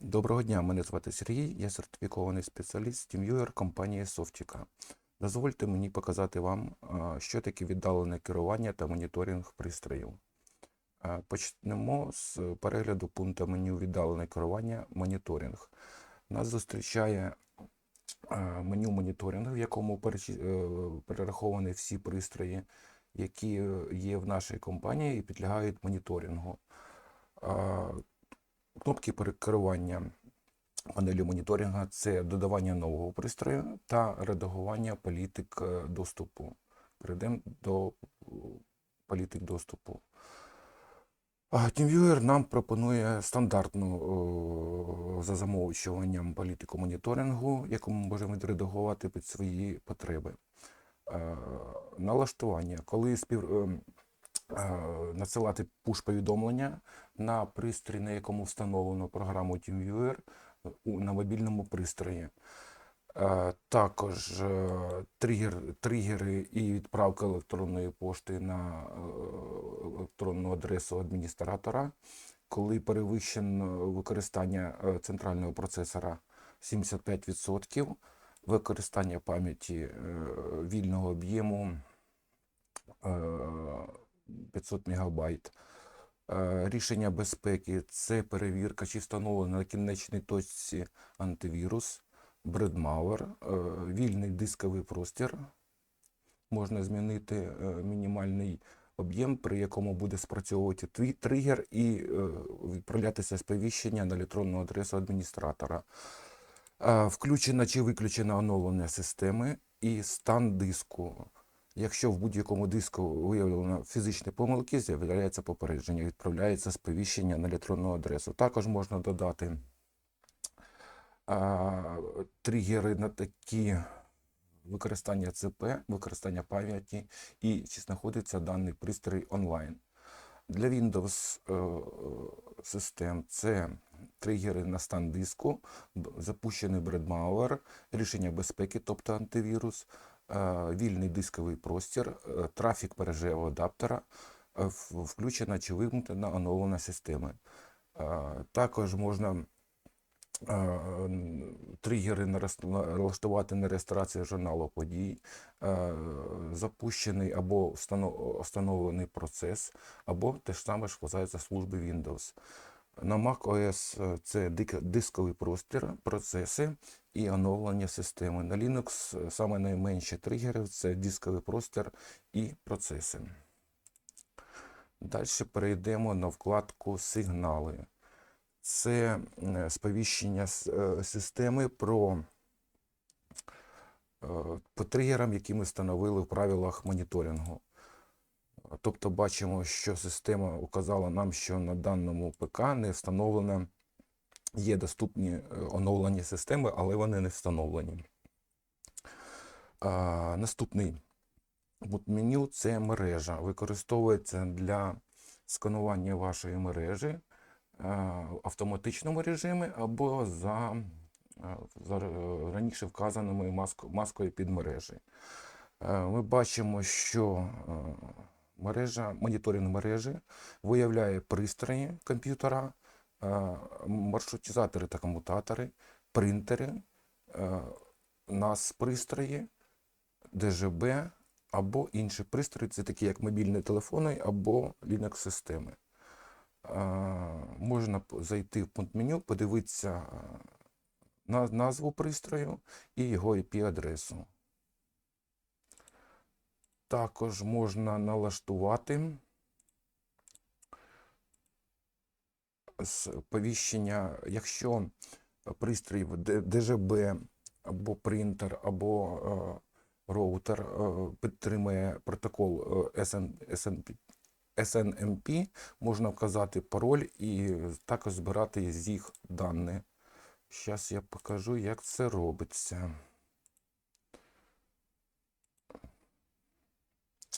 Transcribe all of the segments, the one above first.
Доброго дня, мене звати Сергій, я сертифікований спеціаліст TeamViewer компанії Softica. Дозвольте мені показати вам, що таке віддалене керування та моніторинг пристроїв. Почнемо з перегляду пункту меню віддалене керування моніторинг. Нас зустрічає меню моніторингу, в якому е, перераховані всі пристрої, які є в нашій компанії і підлягають моніторингу. Кнопки перекерування панелі моніторингу це додавання нового пристрою та редагування політик е, доступу. Перейдемо до е, політик доступу. TeamViewer нам пропонує стандартну о, за замовчуванням політику моніторингу, яку ми можемо відредагувати під свої потреби. Е, Налаштування, коли спів... е, надсилати пуш-повідомлення на пристрій, на якому встановлено програму TeamViewer на мобільному пристрої. Е, Також е, тригер, тригери і відправка електронної пошти на електронну адресу адміністратора, коли перевищено використання центрального процесора 75%, використання пам'яті вільного об'єму 500 мегабайт. Е, Рішення безпеки це перевірка, чи встановлено на кінечній точці антивірус, бредмауер, е, вільний дисковий простір. Можна змінити е, мінімальний об'єм, при якому буде спрацьовувати тригер і відправлятися сповіщення на електронну адресу адміністратора. Включена чи виключена оновлення системи і стан диску. Якщо в будь-якому диску виявлено фізичні помилки, з'являється попередження, відправляється сповіщення на електронну адресу. Також можна додати а, тригери на такі використання ЦП, використання пам'яті і чи знаходиться даний пристрій онлайн. Для Windows е, систем це тригери на стан диску, запущений бредмауер, рішення безпеки, тобто антивірус, вільний дисковий простір, е, трафік мережевого адаптера, е, включена чи вимкнена оновлена система. Е, Також можна е, тригери налаштувати на реєстрацію журналу подій, е, запущений або встановлений процес, або те ж саме ж вказується служби Windows. На macOS е, це дисковий простір, процеси і оновлення системи. На Linux е, саме найменші тригери це дисковий простір і процеси. Далі перейдемо на вкладку Сигнали. Це е, сповіщення е, системи про по тригерам, які ми встановили в правилах моніторингу. Тобто бачимо, що система указала нам, що на даному ПК не встановлено, є доступні е, оновлені системи, але вони не встановлені. А, наступний меню це мережа. Використовується для сканування вашої мережі е, в автоматичному режимі або за, е, за раніше вказаними маско- маскою під мережі. Ми бачимо, що мережа, моніторинг мережі виявляє пристрої комп'ютера, маршрутизатори та комутатори, принтери, е, NAS пристрої, ДЖБ або інші пристрої, це такі як мобільні телефони або Linux-системи. Е, Можна зайти в пункт меню, подивитися е, на назву пристрою і його IP-адресу. Також можна налаштувати сповіщення, якщо пристрій в ДЖБ або принтер, або е, роутер е, підтримує протокол е, SNP, SNMP, можна вказати пароль і також збирати з їх дані. Зараз я покажу, як це робиться.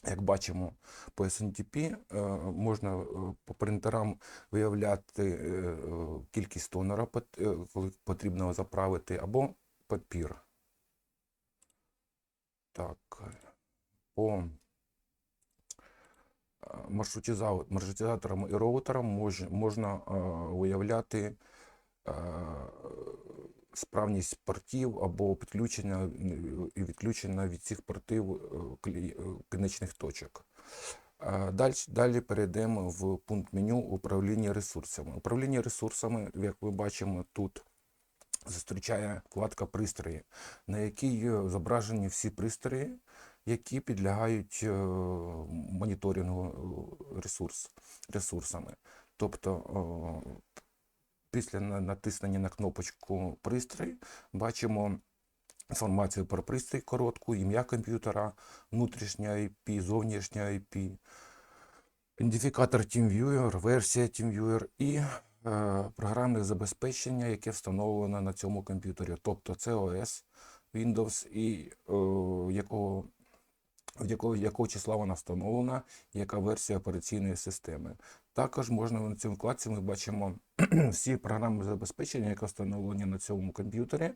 Як бачимо, по SNTP е, можна е, по принтерам виявляти е, кількість тонера, коли потрібно заправити, або папір. Так, по маршрутизаторам і роутерам мож, можна виявляти е, справність портів або підключення е, і відключення від цих портів е, е, кінечних точок. Далі, далі перейдемо в пункт меню управління ресурсами. Управління ресурсами, як ми бачимо, тут зустрічає вкладка пристрої, на якій е, зображені всі пристрої, які підлягають е, моніторингу е, ресурс, ресурсами. Тобто е, після натиснення на кнопочку пристрій бачимо інформацію про пристрій коротку, ім'я комп'ютера, внутрішня IP, зовнішня IP, ідентифікатор TeamViewer, версія TeamViewer і е, програмне забезпечення, яке встановлено на цьому комп'ютері. Тобто це OS, Windows і е, якого, в якого, якого числа вона встановлена, яка версія операційної системи. Також можна на цьому вкладці ми бачимо всі програми забезпечення, які встановлені на цьому комп'ютері.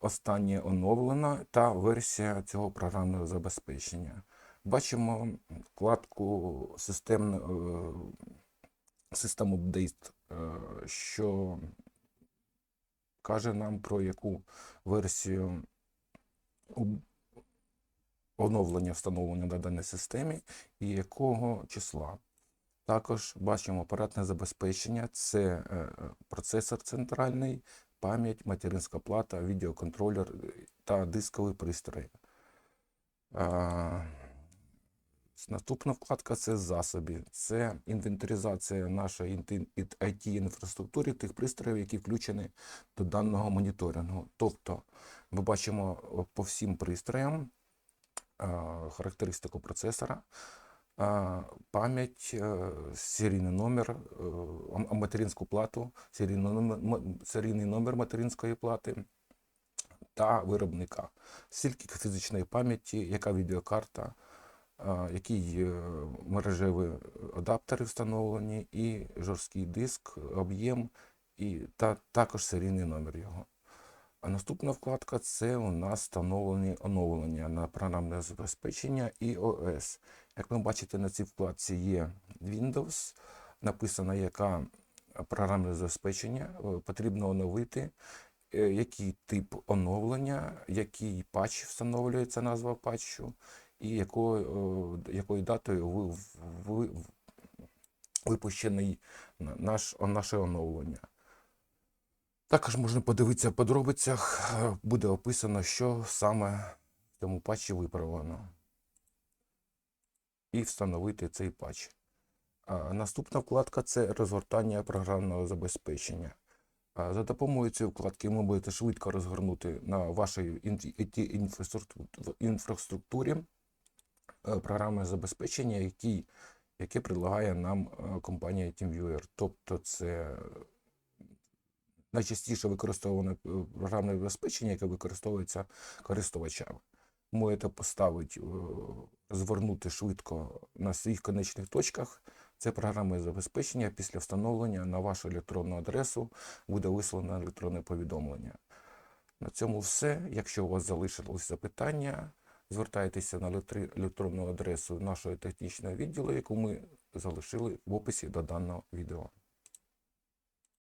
Останнє оновлена та версія цього програмного забезпечення. Бачимо вкладку систем, System Update, е, що каже нам про яку версію оновлення встановлення на даній системі і якого числа. Також бачимо апаратне забезпечення, це е, е, процесор центральний, пам'ять, материнська плата, відеоконтролер е, та дисковий пристрій. Наступна вкладка це засоби. Це інвентаризація нашої IT-інфраструктури тих пристроїв, які включені до даного моніторингу. Тобто ми бачимо по всім пристроям характеристику процесора, пам'ять, е, серійний номер, е, материнську плату, серійний номер, серійний номер материнської плати та виробника, стільки фізичної пам'яті, яка відеокарта, які е, мережеві адаптери встановлені, і жорсткий диск, об'єм, і та, також серійний номер його. А наступна вкладка це у нас встановлені оновлення на програмне забезпечення і ОС. Як ви бачите, на цій вкладці є Windows, написано, яка програмне забезпечення е, потрібно оновити, е, який тип оновлення, який патч встановлюється назва патчу, і якою, е, якою датою ви, ви, випущений наш, наше оновлення. Також можна подивитися в подробицях, е, буде описано, що саме в цьому патчі виправлено. І встановити цей патч. А Наступна вкладка це розгортання програмного забезпечення. За допомогою цієї вкладки ви будете швидко розгорнути на вашій IT інфраструктурі е, програмне забезпечення, які, яке предлагає нам е, компанія TeamViewer. Тобто це найчастіше використовуване е, програмне забезпечення, яке використовується користувачами. Можете поставити, е, розвернути швидко на своїх конечних точках. Це програмне забезпечення після встановлення на вашу електронну адресу буде вислано електронне повідомлення. На цьому все. Якщо у вас залишилось запитання, звертайтеся на електронну адресу нашого технічного відділу, яку ми залишили в описі до даного відео.